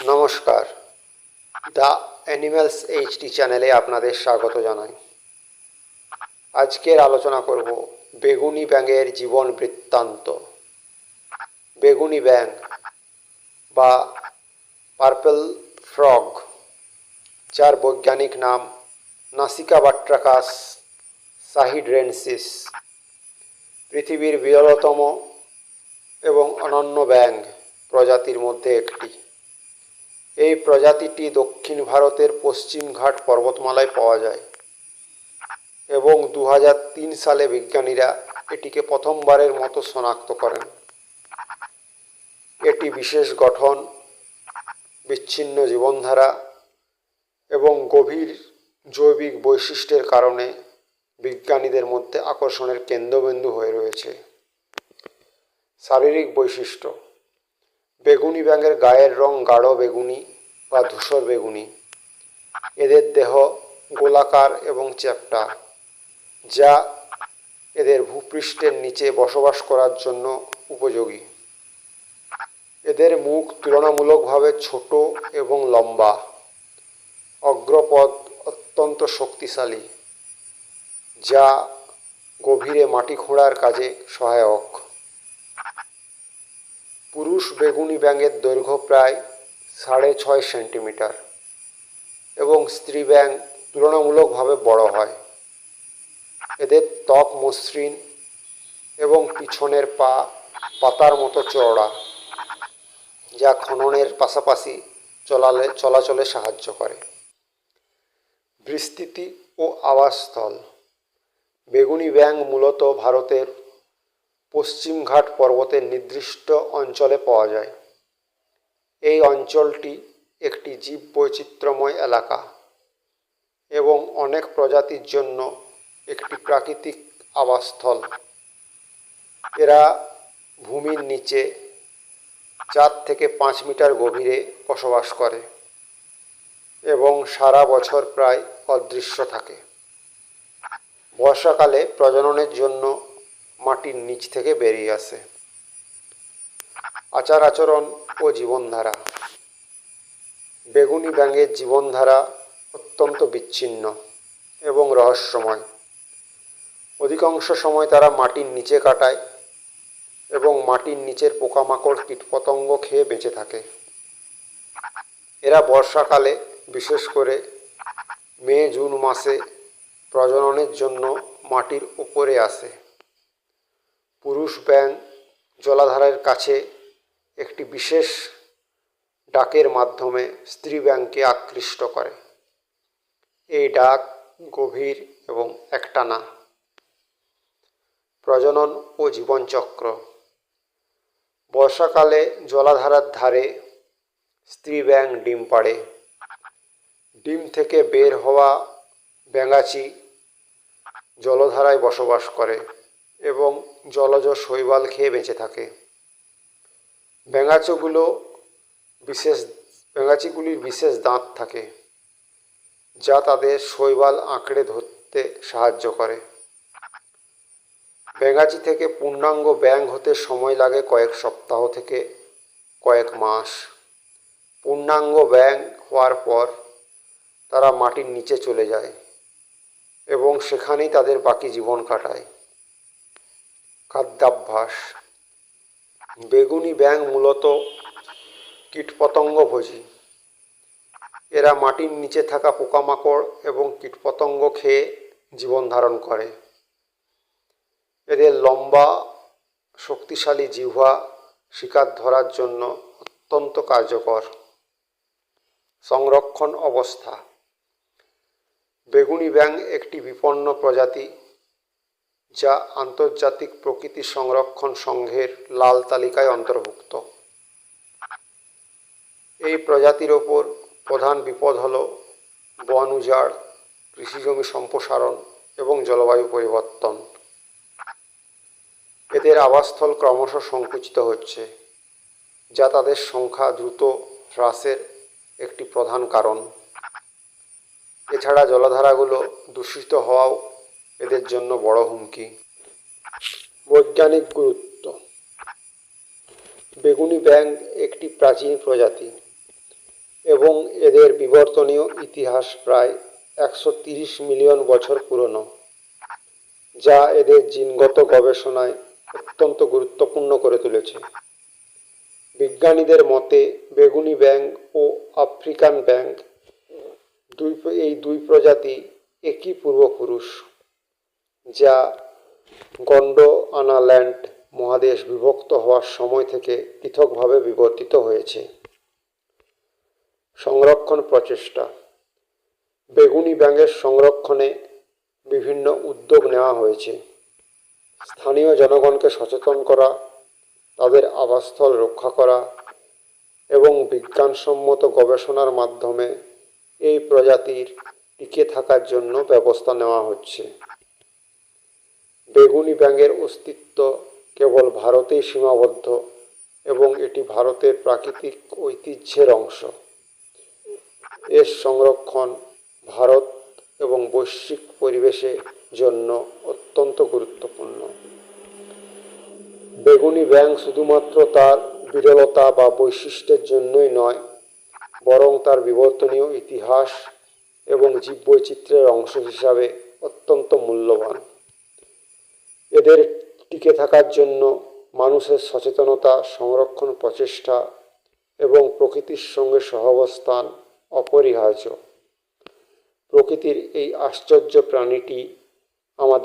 নমস্কার। The animals HD চ্যানেলে আপনাদের স্বাগত জানাই। আজকের আলোচনা করব বেগুনি ব্যাঙের জীবন বৃত্তান্ত। বেগুনি ব্যাঙ বা পার্পল ফ্রগ, যার বৈজ্ঞানিক নাম নাসিকা বাট্রাকাস সাহিড্রেন্সিস, পৃথিবীর বিরলতম এবং অনন্য ব্যাঙ প্রজাতির মধ্যে একটি। এই প্রজাতিটি দক্ষিণ ভারতের পশ্চিমঘাট পর্বতমালায় পাওয়া যায়। এবং দু হাজার তিন সালে বিজ্ঞানীরা এটিকে প্রথমবারের মতো শনাক্ত করেন। এটি বিশেষ গঠন, বিচ্ছিন্ন জীবনধারা এবং গভীর জৈবিক বৈশিষ্ট্যের কারণে বিজ্ঞানীদের মধ্যে আকর্ষণের কেন্দ্রবিন্দু হয়ে রয়েছে। শারীরিক বৈশিষ্ট্য বেগুনি ব্যাঙের গায়ের রং গাঢ় বেগুনি বা ধূসর বেগুনি। এদের দেহ গোলাকার এবং চ্যাপ্টা, যা এদের ভূপৃষ্ঠের নিচে বসবাস করার জন্য উপযোগী। এদের মুখ তুলনামূলকভাবে ছোট এবং লম্বা। অগ্রপদ অত্যন্ত শক্তিশালী, যা গভীরে মাটি খোঁড়ার কাজে সহায়ক। পুরুষ বেগুনি ব্যাঙের দৈর্ঘ্য প্রায় সাড়ে ছয় সেন্টিমিটার এবং স্ত্রী ব্যাঙ তুলনামূলকভাবে বড় হয়। এদের ত্বক মসৃণ এবং পিছনের পা পাতার মতো চওড়া, যা খননের পাশাপাশি চলালে, চলাচলে সাহায্য করে। বিস্তৃতি ও আবাসস্থল। বেগুনি ব্যাঙ মূলত ভারতের পশ্চিমঘাট পর্বতের নির্দিষ্ট অঞ্চলে পাওয়া যায়। এই অঞ্চলটি একটি জীব বৈচিত্র্যময় এলাকা এবং অনেক প্রজাতির জন্য একটি প্রাকৃতিক আবাসস্থল। এরা ভূমির নিচে চার থেকে পাঁচ মিটার গভীরে বসবাস করে এবং সারা বছর প্রায় অদৃশ্য থাকে। বর্ষাকালে প্রজননের জন্য মাটির নিচ থেকে বেরিয়ে আসে। আচার আচরণ ও জীবনধারা। বেগুনি ব্যাঙের জীবনধারা অত্যন্ত বিচ্ছিন্ন এবং রহস্যময়। অধিকাংশ সময় তারা মাটির নিচে কাটায় এবং মাটির নিচের পোকামাকড় কীটপতঙ্গ খেয়ে বেঁচে থাকে। এরা বর্ষাকালে, বিশেষ করে মে জুন মাসে প্রজননের জন্য মাটির উপরে আসে। পুরুষ ব্যাঙ জলাধারের কাছে একটি বিশেষ ডাকের মাধ্যমে স্ত্রী ব্যাঙকে আকৃষ্ট করে। এই ডাক গভীর এবং একটানা। প্রজনন ও জীবনচক্র। বর্ষাকালে জলাধারার ধারে স্ত্রী ব্যাঙ ডিম পাড়ে। ডিম থেকে বের হওয়া ব্যাঙাচি জলধারায় বসবাস করে। এবং জলজ শৈবাল খেয়ে বেঁচে থাকে। ব্যাঙাচোগুলো বিশেষ ব্যাঙাচিগুলির বিশেষ দাঁত থাকে, যা তাদের শৈবাল আঁকড়ে ধরতে সাহায্য করে। ব্যাঙাচি থেকে পূর্ণাঙ্গ ব্যাঙ হতে সময় লাগে কয়েক সপ্তাহ থেকে কয়েক মাস। পূর্ণাঙ্গ ব্যাঙ হওয়ার পর তারা মাটির নিচে চলে যায় এবং সেখানেই তাদের বাকি জীবন কাটায়। খাদ্যাভ্যাস। বেগুনি ব্যাঙ মূলত কীটপতঙ্গ কীটপতঙ্গভোজী এরা মাটির নিচে থাকা পোকামাকড় এবং কীটপতঙ্গ খেয়ে জীবন ধারণ করে। এদের লম্বা, শক্তিশালী জিহ্বা শিকার ধরার জন্য অত্যন্ত কার্যকর। সংরক্ষণ অবস্থা। বেগুনি ব্যাঙ একটি বিপন্ন প্রজাতি। যা আন্তর্জাতিক প্রকৃতি সংরক্ষণ সংঘের লাল তালিকায় অন্তর্ভুক্ত। এই প্রজাতির ওপর প্রধান বিপদ হল বন উজাড় কৃষিজমি সম্প্রসারণ এবং জলবায়ু পরিবর্তন। এদের আবাসস্থল ক্রমশ সংকুচিত হচ্ছে, যা তাদের সংখ্যা দ্রুত হ্রাসের একটি প্রধান কারণ। এছাড়া জলধারাগুলো দূষিত হওয়াও এদের জন্য বড় হুমকি। বৈজ্ঞানিক গুরুত্ব। বেগুনি ব্যাঙ একটি প্রাচীন প্রজাতি এবং এদের বিবর্তনীয় ইতিহাস প্রায় একশো মিলিয়ন বছর পুরনো, যা এদের জিনগত গবেষণায় অত্যন্ত গুরুত্বপূর্ণ করে তুলেছে। বিজ্ঞানীদের মতে, বেগুনি ব্যাঙ ও আফ্রিকান ব্যাঙ দুই এই দুই প্রজাতি একই পূর্বপুরুষ। যা গন্ডোয়ানাল্যান্ড মহাদেশ বিভক্ত হওয়ার সময় থেকে পৃথকভাবে বিবর্তিত হয়েছে। সংরক্ষণ প্রচেষ্টা। বেগুনি ব্যাঙের সংরক্ষণে বিভিন্ন উদ্যোগ নেওয়া হয়েছে। স্থানীয় জনগণকে সচেতন করা, তাদের আবাসস্থল রক্ষা করা এবং বিজ্ঞানসম্মত গবেষণার মাধ্যমে এই প্রজাতির টিকে থাকার জন্য ব্যবস্থা নেওয়া হচ্ছে। বেগুনি ব্যাঙের অস্তিত্ব কেবল ভারতেই সীমাবদ্ধ এবং এটি ভারতের প্রাকৃতিক ঐতিহ্যের অংশ। এর সংরক্ষণ ভারত এবং বৈশ্বিক পরিবেশের জন্য অত্যন্ত গুরুত্বপূর্ণ। বেগুনি ব্যাঙ শুধুমাত্র তার বিরলতা বা বৈশিষ্ট্যের জন্যই নয়, বরং তার বিবর্তনীয় ইতিহাস এবং জীববৈচিত্র্যের অংশ হিসাবে অত্যন্ত মূল্যবান। এদের টিকে থাকার জন্য মানুষের সচেতনতা, সংরক্ষণ প্রচেষ্টা এবং প্রকৃতির সঙ্গে সহাবস্থান অপরিহার্য। প্রকৃতির এই আশ্চর্য প্রাণীটি আমাদের